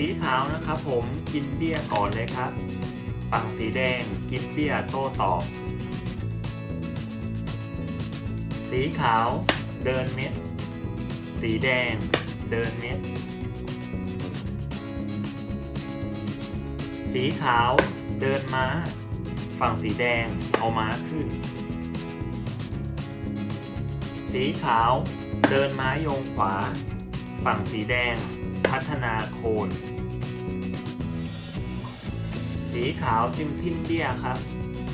สีขาวนะครับผมกินเบี้ยก่อนเลยครับ ฝั่งสีแดงกินเบี้ยโต้ตอบ สีขาวเดินเม็ด สีแดงเดินเม็ด สีขาวเดินม้า ฝั่งสีแดงเอาม้าขึ้น สีขาวเดินม้ายงขวา ฝั่งสีแดง พัฒนาโคน สีขาวจึงทิ่มเบี้ยครับ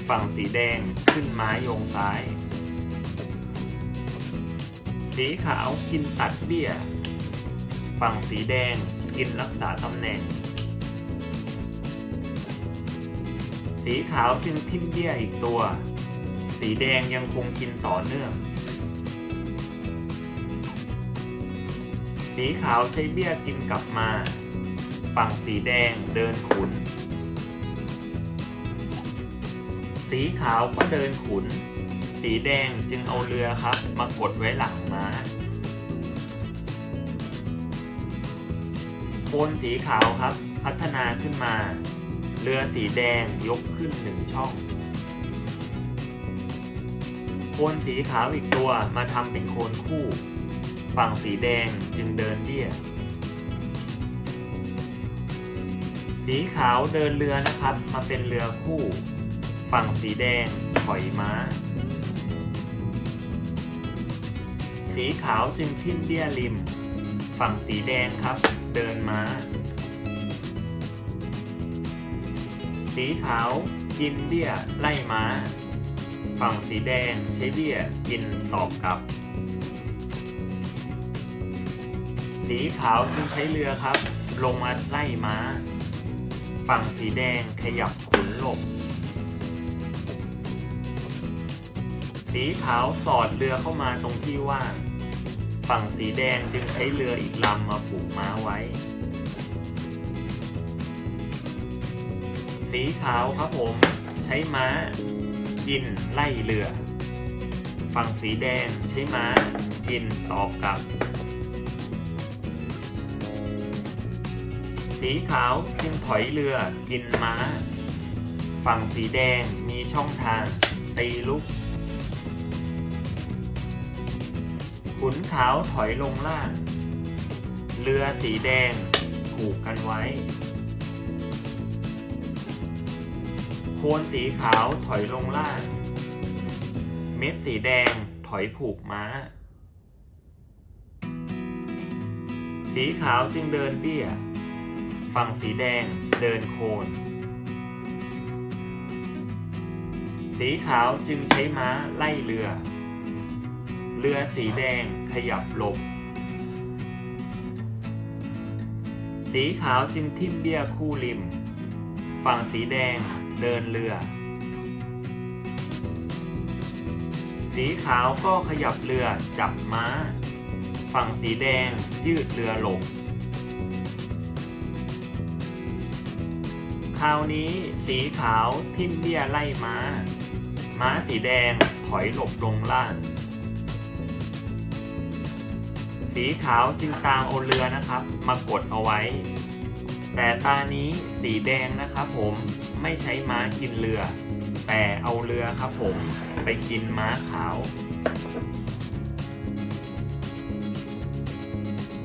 ฝั่งสีแดงขึ้นไม้โยงซ้าย สีขาวกินตัดเบี้ย ฝั่งสีแดงกินรักษาตำแหน่ง สีขาวจึงทิ่มเบี้ยอีกตัว สีแดงยังคงกินต่อเนื่อง สีขาวใช้เบี้ยกินกลับมา ฝั่งสีแดงเดินขุน สีขาวก็เดินขุน สีแดงจึงเอาเรือครับ มากดไว้หลังม้าโคนสีขาวครับ พัฒนาขึ้นมา เรือสีแดงยกขึ้นหนึ่งช่องโคนสีขาวอีกตัวมาทำเป็นโคนคู่ ฝั่งสีแดงจึงเดินเบี้ย สีขาวเดินเรือนะครับ มาเป็นเรือคู่ ฝั่งสีแดงถอยม้า สีขาวจึงทิ่มเบี้ยริม ฝั่งสีแดงครับ เดินม้า สีขาวกินเบี้ยไล่ม้า ฝั่งสีแดงใช้เบี้ยกินตอบกลับ สีขาวจึงใช้เรือครับ ลงมาไล่ม้า ฝั่งสีแดงขยับขุนหลบ สีขาวสอดเรือเข้ามาตรงที่ว่างฝั่งสีแดงจึงใช้เรืออีกลำมาผูกม้าไว้ สีขาวครับผมใช้ม้ากินไล่เรือ ฝั่งสีแดงใช้ม้ากินตอบกลับ สีขาวจึงถอยเรือ กินม้า ฝั่งสีแดงมีช่องทาง ตีลุก ขุนขาวถอยลงล่าง เรือสีแดงผูกกันไว้ โคนสีขาวถอยลงล่าง เม็ดสีแดงถอยผูกม้าสีขาวจึงเดินเบี้ย ฝั่งสีแดงเดินโคน สีขาวจึงใช้ม้าไล่เรือ เรือสีแดงขยับหลบ สีขาวจึงทิ่มเบี้ยคู่ริม ฝั่งสีแดงเดินเรือ สีขาวก็ขยับเรือจับม้า ฝั่งสีแดงยืดเรือหลบ ราวนี้สีขาวทิ่มเบี้ยไล่ม้า ม้าสีแดงถอยหลบลงล่าง สีขาวจึงตามเอาเรือนะครับ มากดเอาไว้ แต่ตานี้สีแดงนะครับผมไม่ใช้ม้ากินเรือ แต่เอาเรือครับผมไปกินม้าขาว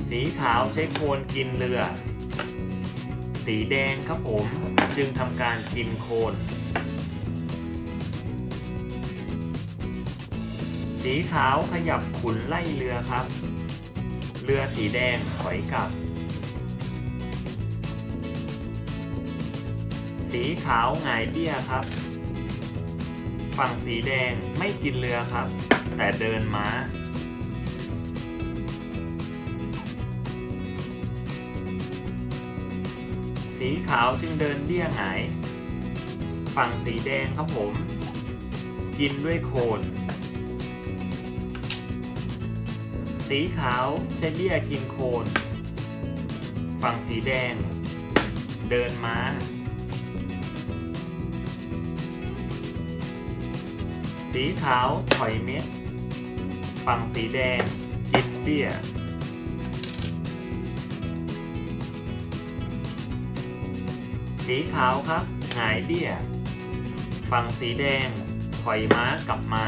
สีขาวใช้โคนกินเรือ สีแดงครับผม จึงทำการกินโคน สีขาวขยับขุนไล่เรือครับ เรือสีแดงถอยกลับ สีขาวหงายเบี้ยครับ ฝั่งสีแดงไม่กินเรือครับ แต่เดินม้า สีขาวจึงเดินเบี้ยหาย ฝั่งสีแดงครับผม กินด้วยโคน สีขาวใช้เบี้ยกินโคน ฝั่งสีแดง เดินม้า สีขาวถอยเม็ด ฝั่งสีแดงกินเบี้ย สีขาวครับหงายเบี้ย ฝั่งสีแดงถอยม้ากลับมา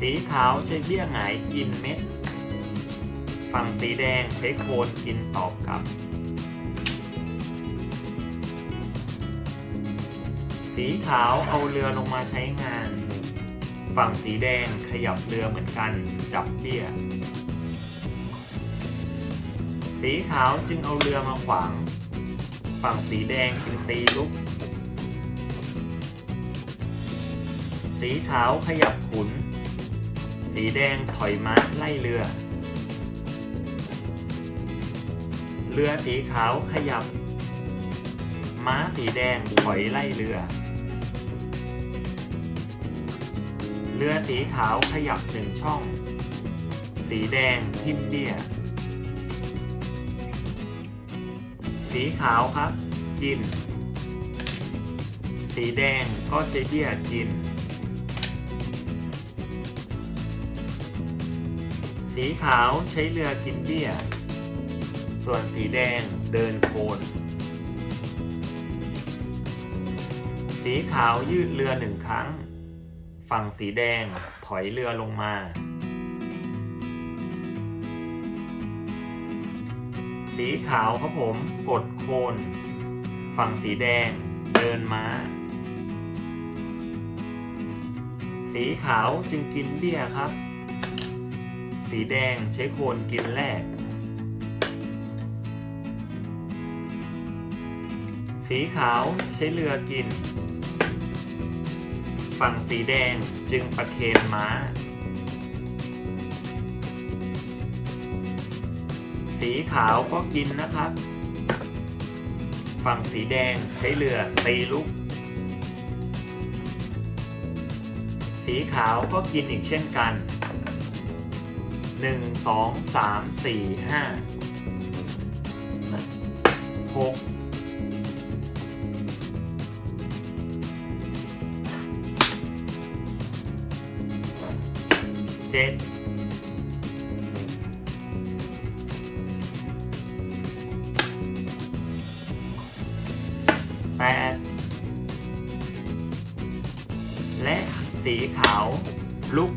สีขาวใช้เบี้ยหงายกินเม็ด ฝั่งสีแดงใช้โคนกินตอบกลับ สีขาวเอาเรือลงมาใช้งาน ฝั่งสีแดงขยับเรือเหมือนกันจับเบี้ย สีขาวจึงเอาเรือมาขวาง ฝั่งสีแดงจึงตีลุก สีขาวขยับขุน สีแดงถอยม้าไล่เรือ เรือสีขาวขยับ ม้าสีแดงถอยไล่เรือ เรือสีขาวขยับหนึ่งช่อง สีแดงทิ่มเบี้ย สีขาวครับ กิน สีแดงก็ใช้เบี้ยกิน สีขาวใช้เรือกินเบี้ย ส่วนสีแดงเดินโคนสีขาวยืดเรือหนึ่งครั้ง ฝั่งสีแดงถอยเรือลงมา สีขาวครับผม กดโคน ฝั่งสีแดง เดินม้า สีขาวจึงกินเบี้ยครับ สีแดงใช้โคนกินแรก สีขาวใช้เรือกิน ฝั่งสีแดงจึงประเคนม้า สีขาวก็กินนะครับ ฝั่งสีแดงใช้เรือตีลุก สีขาวก็กินอีกเช่นกันหนึ่งสองสามสี่ห้าหกเจ็ด สีขาวลุก